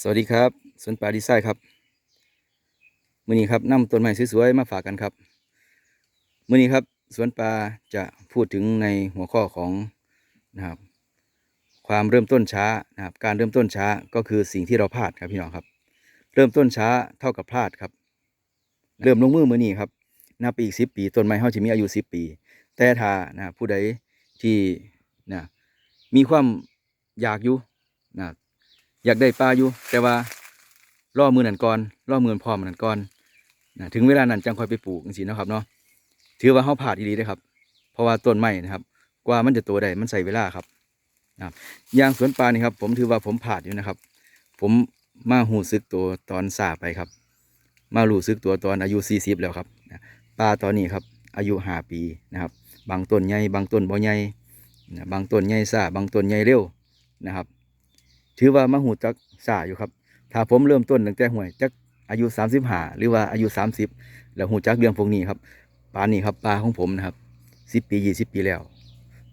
สวัสดีครับสวนป่าดีไซน์ครับมื้อนี้ครับนำต้นไม้สวยๆมาฝากกันครับมื้อนี้ครับสวนป่าจะพูดถึงในหัวข้อของนะครับ ความเริ่มต้นช้านะครับ การเริ่มต้นช้าก็คือสิ่งที่เราพลาดครับพี่น้องครับ เริ่มต้นช้าเท่ากับพลาดครับ เริ่มลงมือมื้อนี้ครับนับไปอีกสิปีต้นไม้เฮาจะมีอายุสิปี แต่ถ้านะผู้ใดที่นะมีความอยากอยู่นะ อยากได้ปลาอยู่ แต่ว่าล่อมือนันก่อนล่อมือพร้อมนันก่อนนะถึงเวลานั้นจังค่อยไปปลูกจังซี่เนาะครับเนาะถือว่าเฮาพลาดดีๆเด้ครับ เพราะว่าต้นไม้นะครับ กว่ามันจะโตได้มันใส่เวลาครับนะอย่างสวนปลานี่ครับ ผมถือว่าผมพลาดอยู่นะครับ ผมมาหูซึกตัวตอนสาไปครับ มารู้ซึกตัวตอนอายุ40แล้วครับนะปลาตอนนี้ครับอายุ5ปีนะครับ บางต้นใหญ่บางต้นบ่ใหญ่นะบางต้นใหญ่ซาบางต้นใหญ่เร็วนะครับ ถือว่ามาหูจักซ่าอยู่ครับ ถ้าผมเริ่มต้นตั้งแต่หวยจักอายุ 35 หรือว่าอายุ 30 แล้วหูจักเรื่องพวกนี้ครับปลานี่ครับปลาของผมนะครับ 10 ปี 20 ปีแล้ว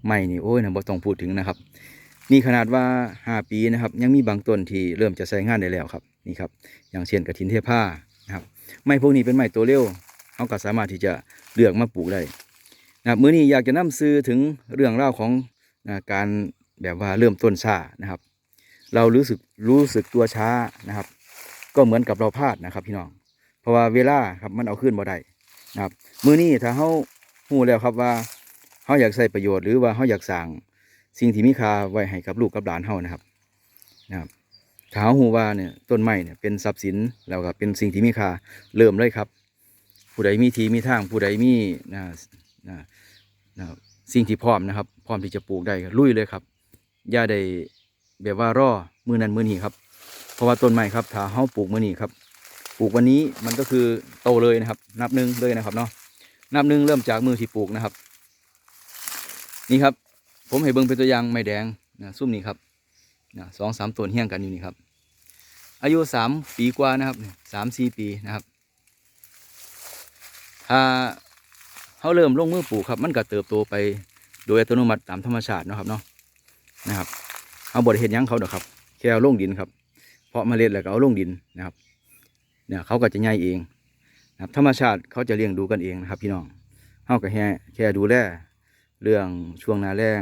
ไม่นี่โอ้ยนะบ่ต้องพูดถึงนะครับ นี่ขนาดว่า 5 ปีนะครับ ยังมีบางต้นที่เริ่มจะใช้งานได้แล้วครับนี่ครับ อย่างเช่นกระถินเทผ้านะครับไม้พวกนี้เป็นไม้ตัวเร็วเขาก็สามารถที่จะเลือกมาปลูกได้นะมื้อนี้อยากจะนำซื้อถึงเรื่องเล่าวของนะการแบบว่าเริ่มต้นชานะครับ เรารู้สึกรู้สึกตัวช้านะครับ ก็เหมือนกับเราพลาดนะครับ พี่น้อง เพราะว่าเวลาครับมันเอาขึ้นบ่ได้นะครับ มือนี้ถ้าเฮาฮู้แล้วครับว่าเฮาอยากใช้ประโยชน์หรือว่าเฮาอยากสร้างสิ่งที่มีค่าไว้ให้กับลูกกับหลานเฮานะครับนะครับถ้าเฮาฮู้ว่าเนี่ยต้นไม้เนี่ยเป็นทรัพย์สินแล้วก็เป็นสิ่งที่มีค่าเริ่มเลยครับ ผู้ใดมีทีมีทางผู้ใดมีนะนะนะสิ่งที่พร้อมนะครับ พร้อมที่จะปลูกได้ลุยเลยครับอย่าได้ แบบว่ารอมือนั้นมือนี้ครับ เพราะว่าต้นไม้ครับถ้าเฮาปลูกมือนี้ครับปลูกวันนี้มันก็คือโตเลยนะครับ นับหนึ่งเลยนะครับเนาะนับหนึ่งเริ่มจากมือที่ปลูกนะครับ นี่ครับ ผมให้เบิ่งเป็นตัวอย่างไม้แดงนะซุ่มนี้ครับนะสองสามต้นเฮี้ยงกันอยู่นี่ครับ อายุสามปีกว่านะครับสามสี่ปีนะครับ ถ้าเขาเริ่มลงมือปลูกครับ มันก็เติบโตไปโดยอัตโนมัติตามธรรมชาตินะครับเนาะนะครับ เอาบดเห็นยังเขาดอกครับ แค่เอาลงดินครับ เพราะเมล็ดแล้วก็เอาลงดินนะครับ เนี่ยเขาก็จะใหญ่เองนะครับธรรมชาติเขาจะเลี้ยงดูกันเองนะครับ พี่น้องเขาก็แค่แค่ดูแลเรื่องช่วงนาแรง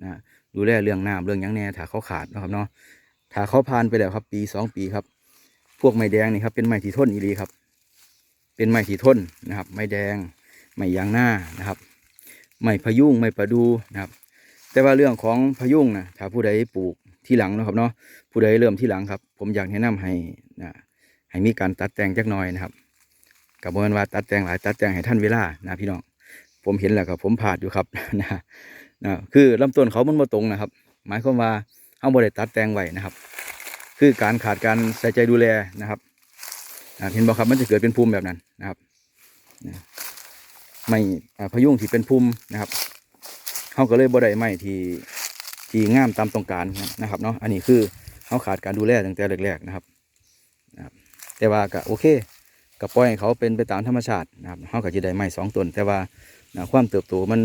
นะดูแลเรื่องน้ำเรื่องยังแน่ถ้าเขาขาดนะครับเนาะถ้าเขาผ่านไปแล้วครับ ปีสองปีครับ พวกไม้แดงนี่ครับเป็นไม้ที่ทนอีหลีครับ เป็นไม้ที่ทนนะครับ ไม้แดงไม้ยางหน้านะครับไม้พยุงไม้ประดูนะครับ แต่ว่าเรื่องของพะยุงนะถ้าผู้ใดปลูกที่หลังนะครับเนาะผู้ใดเริ่มที่หลังครับ ผมอยากแนะนำให้นะให้มีการตัดแต่งจักหน่อยนะครับกับเมื่อว่าตัดแต่งหลายตัดแต่งให้ท่านเวลานะพี่น้องผมเห็นแหล้วครับผมผ่าดอยู่ครับนะนะคือลำต้นเขามันมาตรงนะครับ หมายความว่าเอาบริตัดแต่งไว้นะครับ คือการขาดการใส่ใจดูแลนะครับเห็นบอกครับมันจะเกิดเป็นภูมิแบบนั้นนะครับนะไม่พะยุงที่เป็นภูมินะครับ เขาก็เลยบ่ได้ไม่ที่ที่งามตามต้องการนะครับเนาะอันนี้คือเขาขาดการดูแลตั้งแต่แรกๆนะครับแต่ว่าก็โอเคก็ปล่อยเขาเป็นไปตามธรรมชาตินะครับเขาก็จะได้ไม้สองต้นแต่ว่าความเติบโตมัน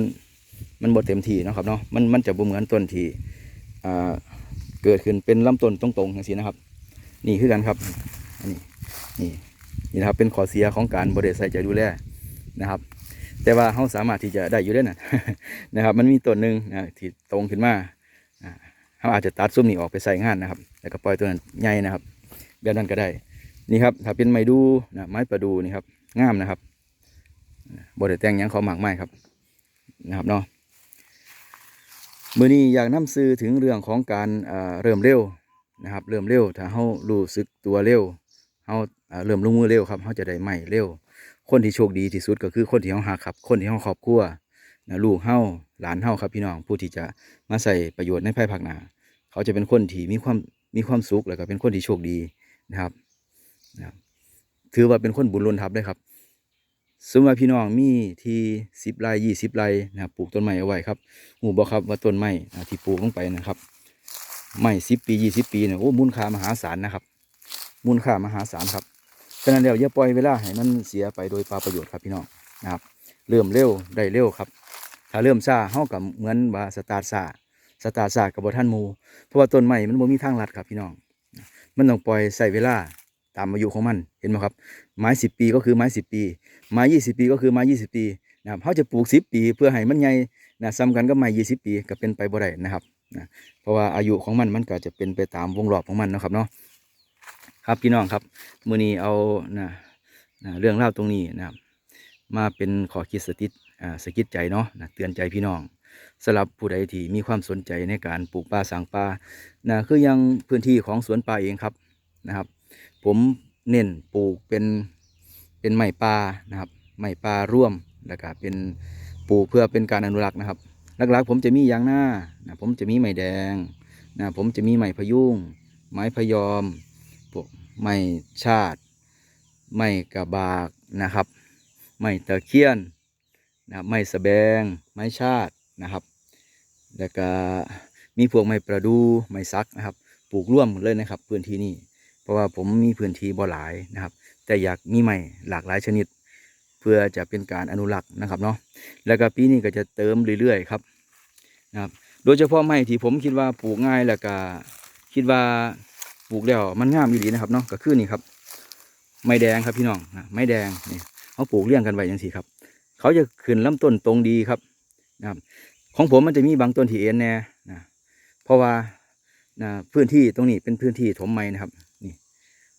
มันบ่เต็มที่นะครับเนาะมันมันจะบ่เหมือนต้นที่เกิดขึ้นเป็นลำต้นตรงๆอย่างนี้นะครับ นี่คือกันครับอันนี้นี่นี่นะครับเป็นข้อเสียของการบริใส่ใจดูแลนะครับ แต่ว่าเขาสามารถที่จะได้อยู่ได้นะนะครับ มันมีต้นหนึ่งนะที่ตรงขึ้นมาเขาอาจจะตัดซุ้มนี้ออกไปใส่งานนะครับ แล้วก็ปล่อยตัวนั้นใหญ่นะครับ แบบนั้นก็ได้ นี่ครับ ถ้าเป็นไม้ดูนะไม้ประดูนี่ครับงามนะครับบริแต่งยังเขาหมากไม้ครับนะครับเนาะมื่อนี้อยากนำซื้อถึงเรื่องของการเอ่อเริ่มเร็วนะครับ เริ่มเร็วถ้าเขารู้สึกตัวเร็วเขา เริ่มลงมือเร็วครับเขาจะได้ไม่เร็ว คนที่โชคดีที่สุดก็คือคนที่เขาหักครับ คนที่เขาครอบครัวนะลูกเฮาหลานเฮาครับพี่น้องผู้ที่จะมาใส่ประโยชน์ในภายภาคหน้าเขาจะเป็นคนที่มีความมีความสุขแล้วก็เป็นคนที่โชคดีนะครับนะครับถือว่าเป็นคนบุญล้นทับเลยครับสมมติว่าพี่น้องมีที่สิบไร่ยี่สิบไร่นะปลูกต้นไม้เอาไว้ครับหูบอกครับว่าต้นไม้ที่ปลูกลงไปนะครับไม้สิบปียี่สิบปีเนี่ยโอ้มูลค่ามหาศาลนะครับ มูลค่ามหาศาลครับ ฉะนั้นเดี๋ยวอย่าปล่อยเวลาให้มันเสียไปโดยเปล่าประโยชน์ครับพี่น้องนะครับ เริ่มเร็วได้เร็วครับ ถ้าเริ่มช้าเฮากับเหมือนว่าสตาร์ทช้าสตาร์ทช้ากับบท่านมูเพราะว่าต้นไม้มันบ่มีทางลัดครับพี่น้อง มันต้องปล่อยใส่เวลาตามอายุของมันเห็นไหมครับไม้สิบปีก็คือไม้สิบปี ไม้ยี่สิบปีก็คือไม้ยี่สิบปีนะครับเขาจะปลูกสิบปีเพื่อให้มันใหญ่นะซ้ำกันก็ไม้ยี่สิบปีก็เป็นไปบ่ได้นะครับนะเพราะว่าอายุของมันมันก็จะเป็นไปตามวงรอบของมันนะครับเนาะ ครับพี่น้องครับมือนี้เอานะนะเรื่องเล่าตรงนี้นะครับมาเป็นขอคิดสติอ่าสกิดใจเนาะนะเตือนใจพี่น้องสำหรับผู้ใดที่มีความสนใจในการปลูกป่าสางป่านะคือยังพื้นที่ของสวนป่าเองครับนะครับ ผมเน้นปลูกเป็นเป็นไม้ป่านะครับไม้ป่าร่วมแล้วก็เป็นปลูกเพื่อเป็นการอนุรักษ์นะครับหลักๆผมจะมียางหน้านะผมจะมีไม้แดงนะผมจะมีไม้พยุงไม้พยอม พวกไม้ชาติ ไม้กระบากนะครับ ไม้ตะเคียนนะไม้สแบง ไม้ชาตินะครับ แล้วก็มีพวกไม้ประดูไม้ซักนะครับ ปลูกร่วมเลยนะครับ พื้นที่นี้ เพราะว่าผมมีพื้นที่บ่หลายนะครับ แต่อยากมีไม้หลากหลายชนิด เพื่อจะเป็นการอนุรักษ์นะครับเนาะ แล้วก็ปีนี้ก็จะเติมเรื่อยๆครับนะครับ โดยเฉพาะไม้ที่ผมคิดว่าปลูกง่ายแล้วก็คิดว่า ลูกแล้วมันงามอยู่ดีนะครับเนาะก็คือนี่ครับ ไม้แดงครับพี่น้องนะไม้แดงนี่เขาปลูกเรียงกันไว้อย่างสีครับ เขาจะขึ้นลำต้นตรงดีครับนะครับ ของผมมันจะมีบางต้นที่เอ็นแน่นะเพราะว่านะพื้นที่ตรงนี้เป็นพื้นที่ถมไม้นะครับนี่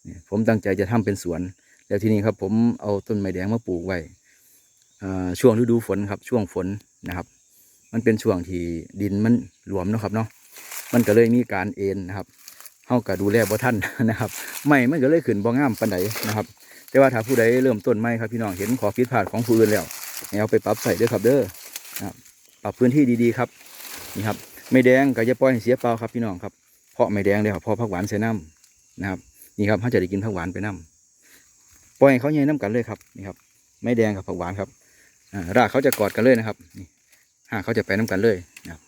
นี่ผมตั้งใจจะทำเป็นสวน แล้วทีนี้ครับ ผมเอาต้นไม้แดงมาปลูกไว้อ่าช่วงฤดูฝนครับ ช่วงฝนนะครับ มันเป็นช่วงที่ดินมันหลวมนะครับเนาะมันก็เลยมีการเอ็นนะครับ เฮาก็ดูแลบ่ทันนะครับไม่มันก็เลยขึ้นบ่งามปานใดนะครับ แต่ว่าถ้าผู้ใดเริ่มต้นไม้ครับพี่น้องเห็นขอผิดพลาดของผู้อื่นแล้วให้เอาไปปรับใส่เด้อครับเด้อนะครับปรับพื้นที่ดีๆครับนี่ครับไม่แดงก็จะปล่อยให้เสียเปล่าครับพี่น้องครับเพราะไม่แดงเลยครับเพราะผักหวานใส่น้ำนะครับ นี่ครับเขาจะได้กินผักหวานไปน้ำปล่อยให้เขาใหญ่น้ำกันเลยครับนี่ครับไม่แดงกับผักหวานครับรากเขาจะกอดกันเลยนะครับนี่หากเขาจะไปน้ำกันเลยนะครับ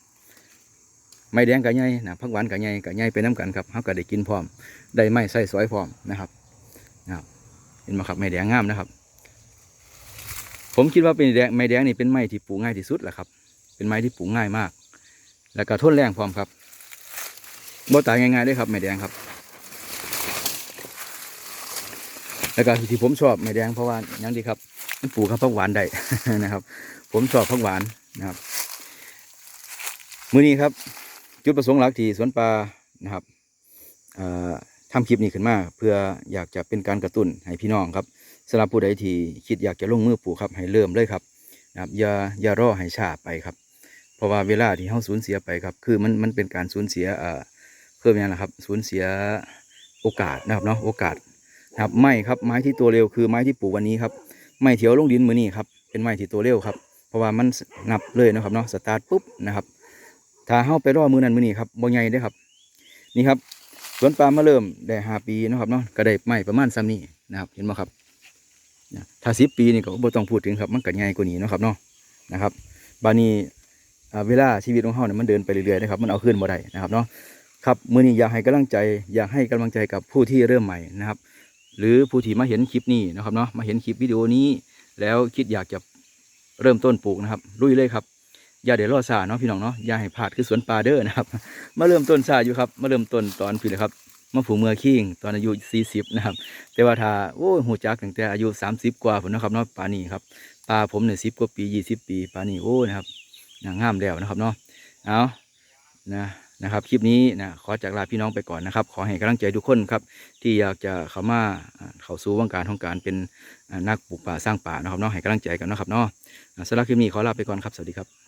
ไม่แดงกับใหญ่นะผักหวานกับใหญ่กับใหญ่ไปน้ำกันครับเขาก็ได้กินพร้อม ได้ไม้ใส่สอยพร้อมนะครับนะครับเห็นไหมครับไม้แดงงามนะครับ ผมคิดว่าเป็นแดงไม้แดงนี่เป็นไม้ที่ปลูกง่ายที่สุดแหละครับ เป็นไม้ที่ปลูกง่ายมาก แล้วก็ทนแรงพร้อมครับบ่ตายง่ายๆด้วยครับไม้แดงครับ แล้วก็ที่ผมชอบไม้แดงเพราะว่าอย่างดีครับมันปลูกกับผักหวานได้นะครับ ผมชอบผักหวานนะครับ มื้อนี้ครับ จุดประสงค์หลักที่สวนปลานะครับเอ่อทำคลิปนี้ขึ้นมา เพื่ออยากจะเป็นการกระตุ้นให้พี่น้องครับสำหรับผู้ใดที่คิดอยากจะลงมือปลูกครับให้เริ่มเลยครับนะครับอย่าอย่ารอให้ชาไปครับ เพราะว่าเวลาที่เขาสูญเสียไปครับ คือมันมันเป็นการสูญเสียเอ่อเพิ่มยังนะครับสูญเสียโอกาสนะครับเนาะโอกาสนะครับไม้ครับไม้ที่ตัวเร็วคือไม้ที่ปลูกวันนี้ครับไม้เถียวลงดินมือนี้ครับเป็นไม้ที่ตัวเร็วครับ เพราะว่ามันงับเลยนะครับเนาะสตาร์ทปุ๊บนะครับ ถ้าเข้าไปรอมือนั้นมือนี้ครับบ่ใหญ่เด้ครับ นี่ครับสวนปาล์มาเริ่มได้ห้าปีนะครับเนาะก็ได้ไม้ประมาณซ้ำนี้นะครับ เห็นไหมครับถ้าสิบปีนี่ก็บ่ต้องพูดถึงครับ มันก็ใหญ่กว่านี้นะครับเนาะนะครับ บานี้เวลาชีวิตของเฮาเนี่ยมันเดินไปเรื่อยๆนะครับ มันเอาขึ้นบ่ได้นะครับเนาะครับมื้อนี้อยากให้กำลังใจ อยากให้กำลังใจกับผู้ที่เริ่มใหม่นะครับ หรือผู้ที่มาเห็นคลิปนี้นะครับเนาะมาเห็นคลิปวิดีโอนี้ แล้วคิดอยากจะเริ่มต้นปลูกนะครับลุยเลยครับ อย่าเดี๋ยวรอซาเนาะพี่น้องเนาะอย่าให้พลาดคือสวนปลาเด้อนะครับ มาเริ่มต้นซาอยู่ครับ มาเริ่มต้นตอนพี่เลยครับมาผูเมือคิงตอนอายุ 40 นะครับ แต่ว่าถ้าโอ้หูจักตั้งแต่อายุ 30 กว่าผมนะครับเนาะปลานี่ครับปลาผมเนี่ยสิกว่าปี 20 ปีปลานี่โอ้นะครับน่างามแล้วนะครับเนาะเอานะนะครับคลิปนี้นะขอจากลาพี่น้องไปก่อนนะครับ ขอให้กำลังใจทุกคนครับ ที่อยากจะเข้ามาอ่าเข้าสู่วงการของการเป็นนักปลูกป่าสร้างป่านะครับเนาะให้กำลังใจกันนะครับเนาะอ่าสำหรับคลิปนี้ขอลาไปก่อนครับสวัสดีครับ